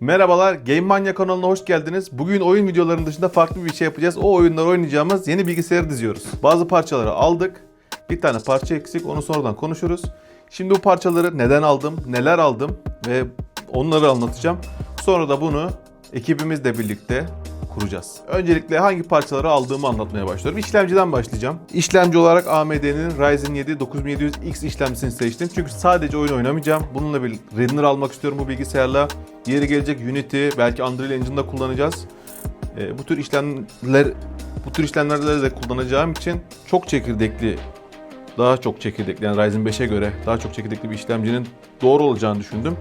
Merhabalar, Game Mania kanalına hoş geldiniz. Bugün oyun videolarının dışında farklı bir şey yapacağız. O oyunları oynayacağımız yeni bilgisayarı diziyoruz. Bazı parçaları aldık. Bir tane parça eksik, onu sonradan konuşuruz. Şimdi bu parçaları neden aldım, neler aldım ve onları anlatacağım. Sonra da bunu ekibimizle birlikte kuracağız. Öncelikle hangi parçaları aldığımı anlatmaya başlıyorum. İşlemciden başlayacağım. İşlemci olarak AMD'nin Ryzen 7 9700X işlemcisini seçtim. Çünkü sadece oyun oynamayacağım. Bununla bir render almak istiyorum bu bilgisayarla. Yeri gelecek Unity, belki Unreal Engine'da kullanacağız. Ee, bu tür işlemler bu tür işlemlerde de kullanacağım için çok çekirdekli daha çok çekirdekli yani Ryzen 5'e göre daha çok çekirdekli bir işlemcinin doğru olacağını düşündüm.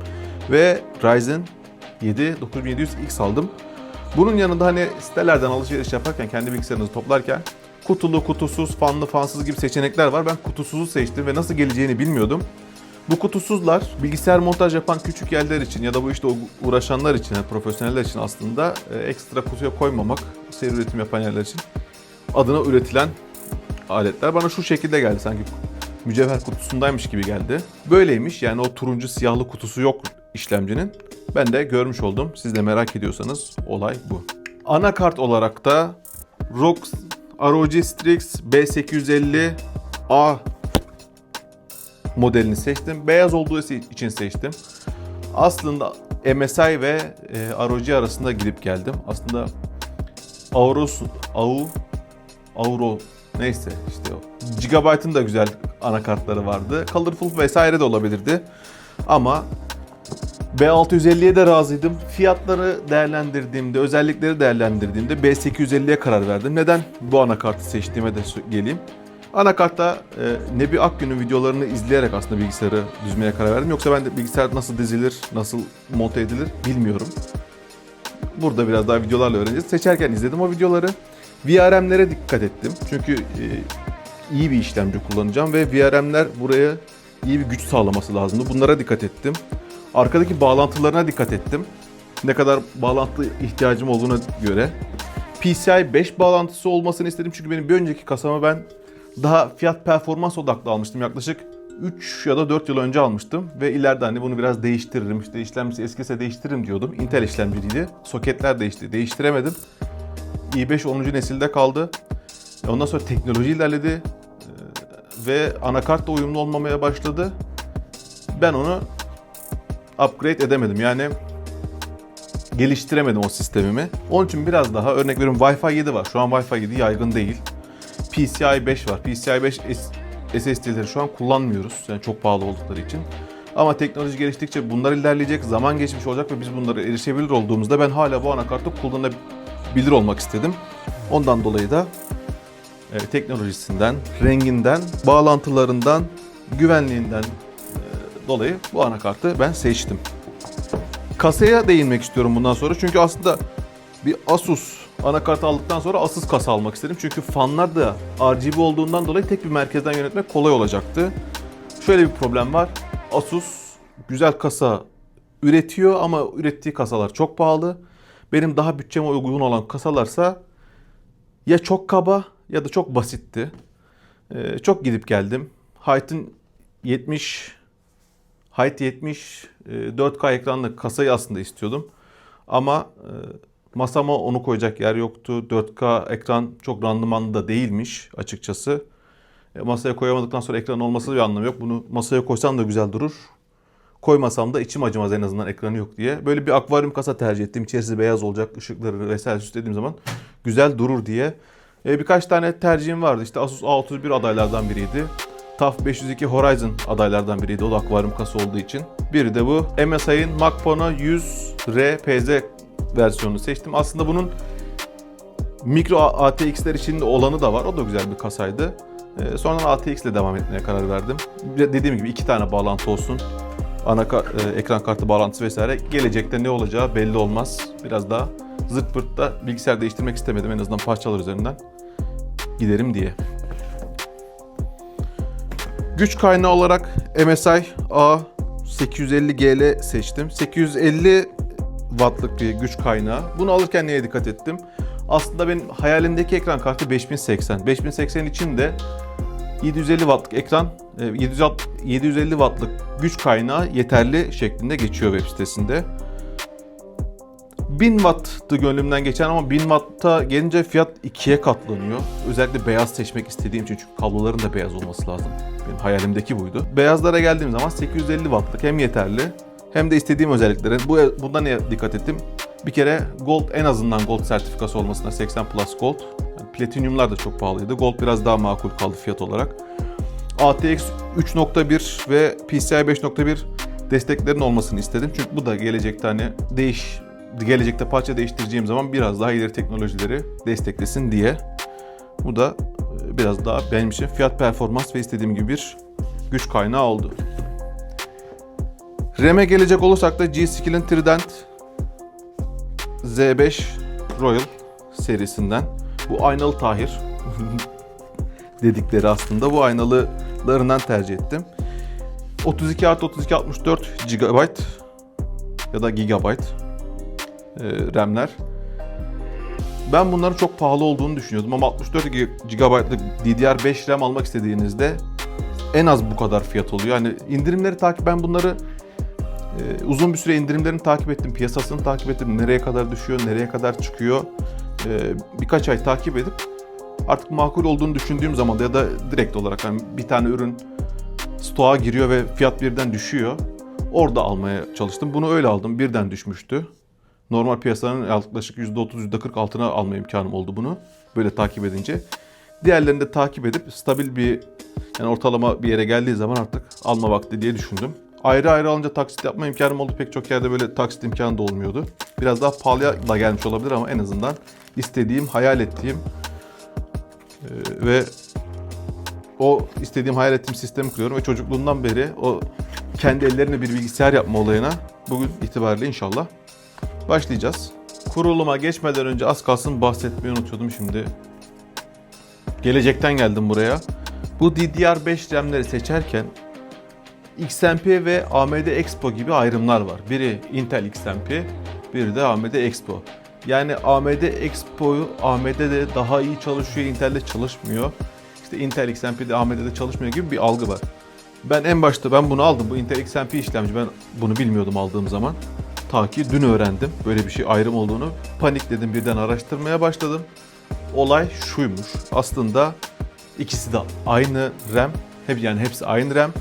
Ve Ryzen 7 9700X aldım. Bunun yanında hani sitelerden alışveriş yaparken kendi bilgisayarınızı toplarken kutulu, kutusuz, fanlı, fansız gibi seçenekler var. Ben kutusuzu seçtim ve nasıl geleceğini bilmiyordum. Bu kutusuzlar bilgisayar montaj yapan küçük yerler için ya da bu işte uğraşanlar için, yani profesyoneller için aslında e, ekstra kutuya koymamak, seri üretim yapan yerler için adına üretilen aletler. Bana şu şekilde geldi sanki mücevher kutusundaymış gibi geldi. Böyleymiş yani o turuncu siyahlı kutusu yok işlemcinin. Ben de görmüş oldum. Siz de merak ediyorsanız olay bu. Anakart olarak da ROG ROG Strix B850A modelini seçtim. Beyaz olduğu için seçtim. Aslında MSI ve e, ROG arasında gidip geldim. Aslında Aorus, AU, Auro neyse işte o. Gigabyte'ın da güzel anakartları vardı. Colorful vesaire de olabilirdi. Ama B650'ye de razıydım. Fiyatları değerlendirdiğimde, özellikleri değerlendirdiğimde B850'ye karar verdim. Neden bu anakartı seçtiğime de geleyim. Anakartta e, Nebi Akgün'ün videolarını izleyerek aslında bilgisayarı düzmeye karar verdim. Yoksa ben de bilgisayar nasıl dizilir, nasıl monte edilir bilmiyorum. Burada biraz daha videolarla öğreneceğiz. Seçerken izledim o videoları. VRM'lere dikkat ettim. Çünkü e, iyi bir işlemci kullanacağım ve VRM'ler buraya iyi bir güç sağlaması lazımdı. Bunlara dikkat ettim. Arkadaki bağlantılarına dikkat ettim. Ne kadar bağlantı ihtiyacım olduğuna göre. PCI 5 bağlantısı olmasını istedim çünkü benim bir önceki kasama ben daha fiyat performans odaklı almıştım. Yaklaşık 3 ya da 4 yıl önce almıştım ve ileride hani bunu biraz değiştiririm. İşte işlemcisi eskise değiştiririm diyordum. Intel işlemciydi. Soketler değişti. Değiştiremedim. i5 10. nesilde kaldı. Ondan sonra teknoloji ilerledi Ee, ve anakart da uyumlu olmamaya başladı. Ben onu upgrade edemedim. Yani geliştiremedim o sistemimi. Onun için biraz daha örnek veriyorum Wi-Fi 7 var. Şu an Wi-Fi 7 yaygın değil. PCI 5 var. PCI 5 S- SSD'leri şu an kullanmıyoruz. Yani çok pahalı oldukları için. Ama teknoloji geliştikçe bunlar ilerleyecek, zaman geçmiş olacak ve biz bunlara erişebilir olduğumuzda ben hala bu anakartı kullanabilir olmak istedim. Ondan dolayı da e, teknolojisinden, renginden, bağlantılarından, güvenliğinden e, dolayı bu anakartı ben seçtim. Kasaya değinmek istiyorum bundan sonra çünkü aslında bir Asus anakart aldıktan sonra Asus kasa almak istedim. Çünkü fanlar da RGB olduğundan dolayı tek bir merkezden yönetmek kolay olacaktı. Şöyle bir problem var. Asus güzel kasa üretiyor ama ürettiği kasalar çok pahalı. Benim daha bütçeme uygun olan kasalarsa ya çok kaba ya da çok basitti. Ee, çok gidip geldim. Height'ın 70 Height 70 e, 4K ekranlı kasayı aslında istiyordum. Ama e, masama onu koyacak yer yoktu. 4K ekran çok randımanlı da değilmiş açıkçası. E, masaya koyamadıktan sonra ekran olması bir anlamı yok. Bunu masaya koysam da güzel durur. Koymasam da içim acımaz en azından ekranı yok diye. Böyle bir akvaryum kasa tercih ettim. İçerisi beyaz olacak, ışıkları vesaire süslediğim zaman güzel durur diye. E, birkaç tane tercihim vardı. İşte Asus A31 adaylardan biriydi. TUF 502 Horizon adaylardan biriydi. O da akvaryum kasa olduğu için. Biri de bu. MSI'ın Macpano 100R PZ versiyonunu seçtim. Aslında bunun mikro ATX'ler için olanı da var. O da güzel bir kasaydı. Ee, sonradan ATX ile devam etmeye karar verdim. Dediğim gibi iki tane bağlantı olsun. Ana ka- e, ekran kartı bağlantısı vesaire. Gelecekte ne olacağı belli olmaz. Biraz daha zırt pırt da bilgisayar değiştirmek istemedim. En azından parçalar üzerinden giderim diye. Güç kaynağı olarak MSI A850GL seçtim. 850 wattlık bir güç kaynağı. Bunu alırken neye dikkat ettim? Aslında benim hayalimdeki ekran kartı 5080. 5080 için de 750 wattlık ekran, e, 700 750 wattlık güç kaynağı yeterli şeklinde geçiyor web sitesinde. 1000 watt'tı gönlümden geçen ama 1000 watt'a gelince fiyat ikiye katlanıyor. Özellikle beyaz seçmek istediğim için çünkü kabloların da beyaz olması lazım. Benim hayalimdeki buydu. Beyazlara geldiğim zaman 850 watt'lık hem yeterli hem de istediğim özelliklerin. Bu bunda neye dikkat ettim? Bir kere Gold en azından Gold sertifikası olmasına 80 Plus Gold. Yani Platinumlar da çok pahalıydı. Gold biraz daha makul kaldı fiyat olarak. ATX 3.1 ve PCI 5.1 desteklerin olmasını istedim. Çünkü bu da gelecekte hani değiş gelecekte parça değiştireceğim zaman biraz daha ileri teknolojileri desteklesin diye. Bu da e, biraz daha benim için fiyat performans ve istediğim gibi bir güç kaynağı oldu. RAM'e gelecek olursak da G-Skill'in Trident Z5 Royal serisinden. Bu aynalı tahir dedikleri aslında. Bu aynalılarından tercih ettim. 32 artı 32 64 GB ya da gigabyte e, RAM'ler. Ben bunların çok pahalı olduğunu düşünüyordum ama 64 GB'lık DDR5 RAM almak istediğinizde en az bu kadar fiyat oluyor. Yani indirimleri takip ben bunları e, uzun bir süre indirimlerini takip ettim, piyasasını takip ettim. Nereye kadar düşüyor, nereye kadar çıkıyor. E, birkaç ay takip edip artık makul olduğunu düşündüğüm zaman ya da direkt olarak hani bir tane ürün stoğa giriyor ve fiyat birden düşüyor. Orada almaya çalıştım. Bunu öyle aldım. Birden düşmüştü. Normal piyasanın yaklaşık %30, %40 altına alma imkanım oldu bunu. Böyle takip edince. Diğerlerini de takip edip stabil bir yani ortalama bir yere geldiği zaman artık alma vakti diye düşündüm. Ayrı ayrı alınca taksit yapma imkanım oldu. Pek çok yerde böyle taksit imkanı da olmuyordu. Biraz daha pahalıya da gelmiş olabilir ama en azından istediğim, hayal ettiğim e, ve o istediğim hayal ettiğim sistemi kuruyorum ve çocukluğumdan beri o kendi ellerine bir bilgisayar yapma olayına bugün itibariyle inşallah başlayacağız. Kuruluma geçmeden önce az kalsın bahsetmeyi unutuyordum şimdi. Gelecekten geldim buraya. Bu DDR5 RAM'leri seçerken XMP ve AMD Expo gibi ayrımlar var. Biri Intel XMP, biri de AMD Expo. Yani AMD Expo'yu AMD'de daha iyi çalışıyor, Intel'de çalışmıyor. İşte Intel XMP'de AMD'de çalışmıyor gibi bir algı var. Ben en başta ben bunu aldım. Bu Intel XMP işlemci. Ben bunu bilmiyordum aldığım zaman. Ta ki dün öğrendim böyle bir şey ayrım olduğunu. Panikledim birden araştırmaya başladım. Olay şuymuş. Aslında ikisi de aynı RAM. Hep yani hepsi aynı RAM.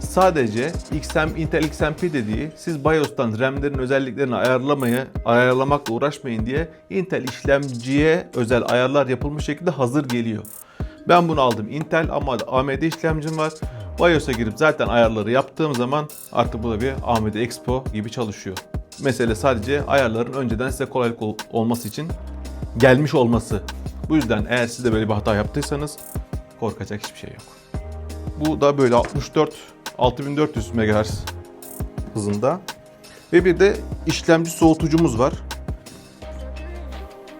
Sadece XM, Intel XMP dediği siz BIOS'tan RAM'lerin özelliklerini ayarlamaya, ayarlamakla uğraşmayın diye Intel işlemciye özel ayarlar yapılmış şekilde hazır geliyor. Ben bunu aldım Intel ama AMD işlemcim var. BIOS'a girip zaten ayarları yaptığım zaman artık bu da bir AMD Expo gibi çalışıyor. Mesele sadece ayarların önceden size kolaylık ol- olması için gelmiş olması. Bu yüzden eğer siz de böyle bir hata yaptıysanız korkacak hiçbir şey yok. Bu da böyle 64 6400 MHz hızında. Ve bir de işlemci soğutucumuz var.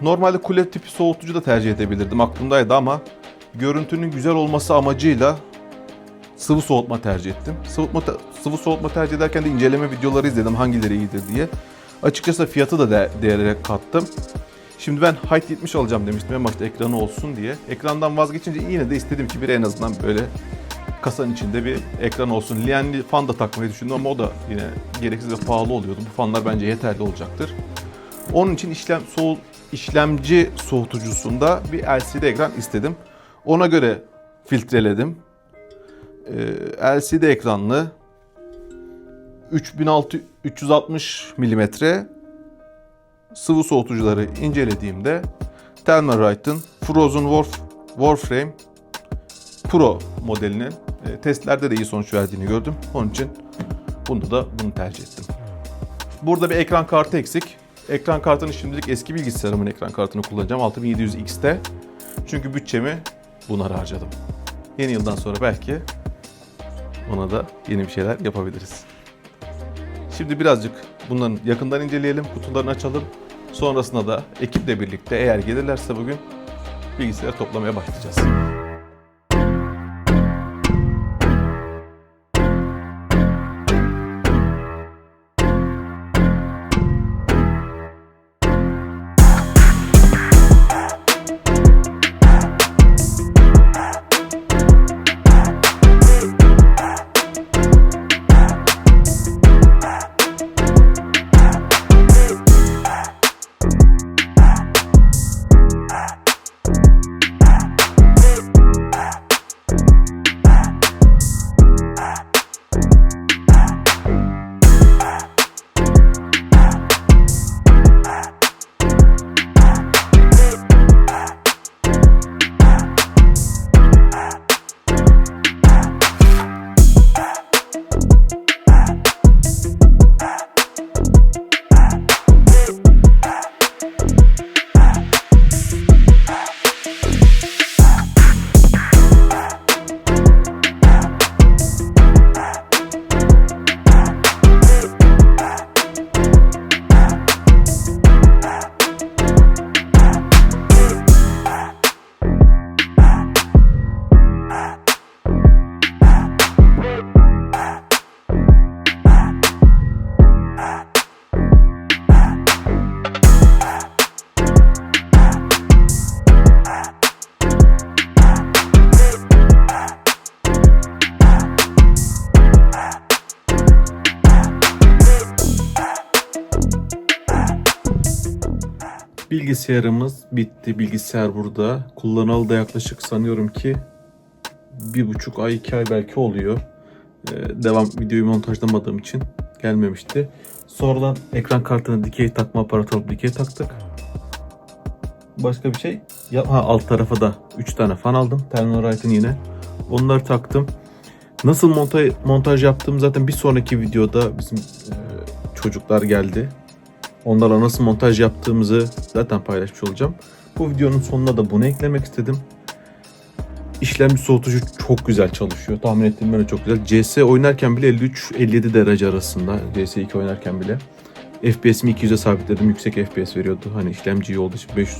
Normalde kule tipi soğutucu da tercih edebilirdim aklımdaydı ama görüntünün güzel olması amacıyla sıvı soğutma tercih ettim. Sıvı, sıvı soğutma tercih ederken de inceleme videoları izledim hangileri iyidir diye. Açıkçası fiyatı da de- değerlere kattım. Şimdi ben Height 70 alacağım demiştim en başta ekranı olsun diye. Ekrandan vazgeçince yine de istedim ki bir en azından böyle kasanın içinde bir ekran olsun. Lienli fan da takmayı düşündüm ama o da yine gereksiz ve pahalı oluyordu. Bu fanlar bence yeterli olacaktır. Onun için işlem soğu, işlemci soğutucusunda bir LCD ekran istedim. Ona göre filtreledim. Ee, LCD ekranlı 3600 360 mm sıvı soğutucuları incelediğimde Thermalright'ın Frozen Warf, Warframe Pro modelinin e, testlerde de iyi sonuç verdiğini gördüm. Onun için bunda da bunu tercih ettim. Burada bir ekran kartı eksik. Ekran kartını şimdilik eski bilgisayarımın ekran kartını kullanacağım. 6700X'te. Çünkü bütçemi buna harcadım. Yeni yıldan sonra belki ona da yeni bir şeyler yapabiliriz. Şimdi birazcık bunların yakından inceleyelim, kutularını açalım. Sonrasında da ekiple birlikte eğer gelirlerse bugün bilgisayar toplamaya başlayacağız. Bilgisayarımız bitti. Bilgisayar burada. Kullanalı da yaklaşık sanıyorum ki bir buçuk ay, iki ay belki oluyor. Ee, devam videoyu montajlamadığım için gelmemişti. Sonradan ekran kartına dikey takma aparatı alıp dikey taktık. Başka bir şey. Ya, ha, alt tarafa da 3 tane fan aldım. Thermalright'ın yine. Onları taktım. Nasıl montaj, montaj yaptığım zaten bir sonraki videoda bizim e, çocuklar geldi. Onlarla nasıl montaj yaptığımızı zaten paylaşmış olacağım. Bu videonun sonuna da bunu eklemek istedim. İşlemci soğutucu çok güzel çalışıyor. Tahmin ettiğim böyle çok güzel. CS oynarken bile 53-57 derece arasında. CS2 oynarken bile. FPS'imi 200'e sabitledim. Yüksek FPS veriyordu. Hani işlemci iyi olduğu için 500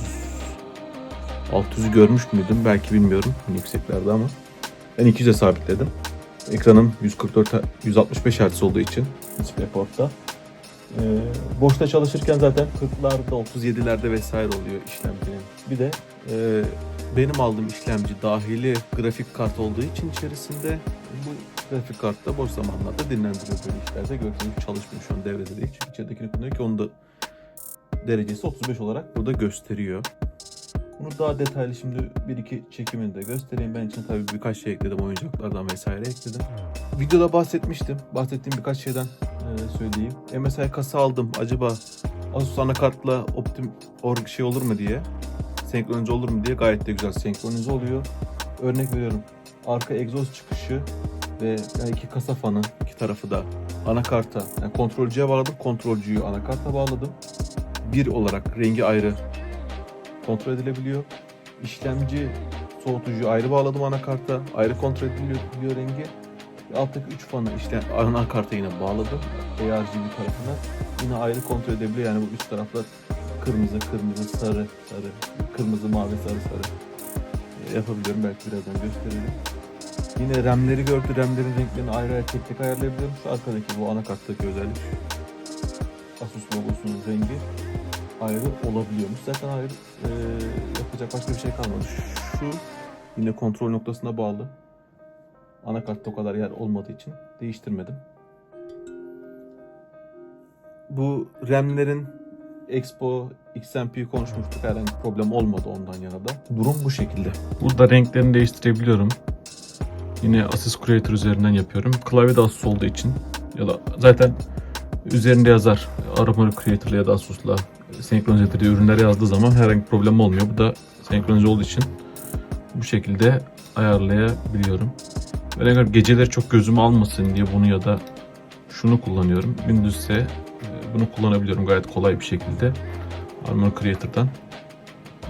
600'ü görmüş müydüm? Belki bilmiyorum. Hani yükseklerde ama. Ben 200'e sabitledim. Ekranım 144 165 Hz olduğu için DisplayPort'ta. Ee, boşta çalışırken zaten 40'larda 37'lerde vesaire oluyor işlemcinin. Bir de e, benim aldığım işlemci dahili grafik kart olduğu için içerisinde bu grafik kartta boş zamanlarda dinlendiriyor böyle işlerde. Gördüğünüz çalışmıyor şu an devrede değil. Çünkü içeridekini kullanıyor ki onu da derecesi 35 olarak burada gösteriyor. Bunu daha detaylı şimdi bir iki çekimini de göstereyim. Ben için tabii birkaç şey ekledim oyuncaklardan vesaire ekledim. Videoda bahsetmiştim. Bahsettiğim birkaç şeyden e, söyleyeyim. MSI kasa aldım. Acaba Asus anakartla optim org şey olur mu diye. Senkronize olur mu diye gayet de güzel senkronize oluyor. Örnek veriyorum. Arka egzoz çıkışı ve iki kasa fanı iki tarafı da anakarta yani kontrolcüye bağladım. Kontrolcüyü anakarta bağladım. Bir olarak rengi ayrı kontrol edilebiliyor. İşlemci soğutucuyu ayrı bağladım anakarta. Ayrı kontrol ediliyor rengi. Alttaki 3 fanı işte anakarta yine bağladım. ARGB tarafına. Yine ayrı kontrol edebiliyor. Yani bu üst taraflar kırmızı, kırmızı, sarı, sarı, kırmızı, mavi, sarı, sarı E, yapabiliyorum. Belki birazdan gösteririm. Yine RAM'leri gördü. RAM'lerin renklerini ayrı ayrı tek tek ayarlayabiliyorum. Şu arkadaki bu anakarttaki özellik. Asus logosunun rengi ayrı olabiliyormuş. Zaten ayrı e, yapacak başka bir şey kalmadı. Şu yine kontrol noktasına bağlı. Anakartta o kadar yer olmadığı için değiştirmedim. Bu RAM'lerin Expo XMP'yi konuşmuştuk. Herhangi bir problem olmadı ondan yana da. Durum bu şekilde. Burada renklerini değiştirebiliyorum. Yine Asus Creator üzerinden yapıyorum. Klavye de Asus olduğu için ya da zaten üzerinde yazar arama Creator'la ya da Asus'la senkronize ettiği ürünleri yazdığı zaman herhangi bir problem olmuyor. Bu da senkronize olduğu için bu şekilde ayarlayabiliyorum. Ne kadar geceleri çok gözümü almasın diye bunu ya da şunu kullanıyorum. Gündüz ise e, bunu kullanabiliyorum gayet kolay bir şekilde. Armor Creator'dan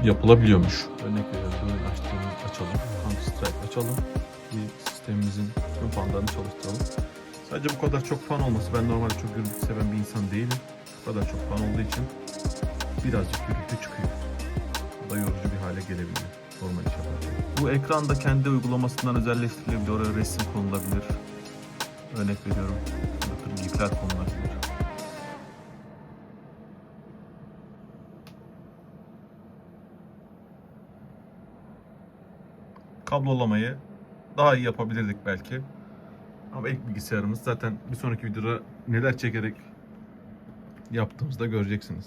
yapılabiliyormuş. Örnek veriyorum açtığımız açalım. Counter Strike açalım. Bir sistemimizin tüm fanlarını çalıştıralım. Sadece bu kadar çok fan olması. Ben normalde çok gürültü seven bir insan değilim. Bu kadar çok fan olduğu için birazcık gürültü çıkıyor. Bu da yorucu bir hale gelebiliyor. Normal iş yaparken. Bu ekranda kendi uygulamasından özelleştirilebiliyor. Oraya resim konulabilir. Örnek veriyorum. Bakın gifler konulabilir. kablolamayı daha iyi yapabilirdik belki. Ama ilk bilgisayarımız zaten bir sonraki videoda neler çekerek yaptığımızda göreceksiniz.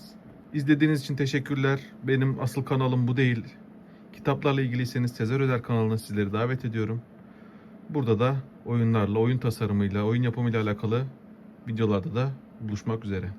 İzlediğiniz için teşekkürler. Benim asıl kanalım bu değil. Kitaplarla ilgiliyseniz Sezer Öder kanalına sizleri davet ediyorum. Burada da oyunlarla, oyun tasarımıyla, oyun yapımıyla alakalı videolarda da buluşmak üzere.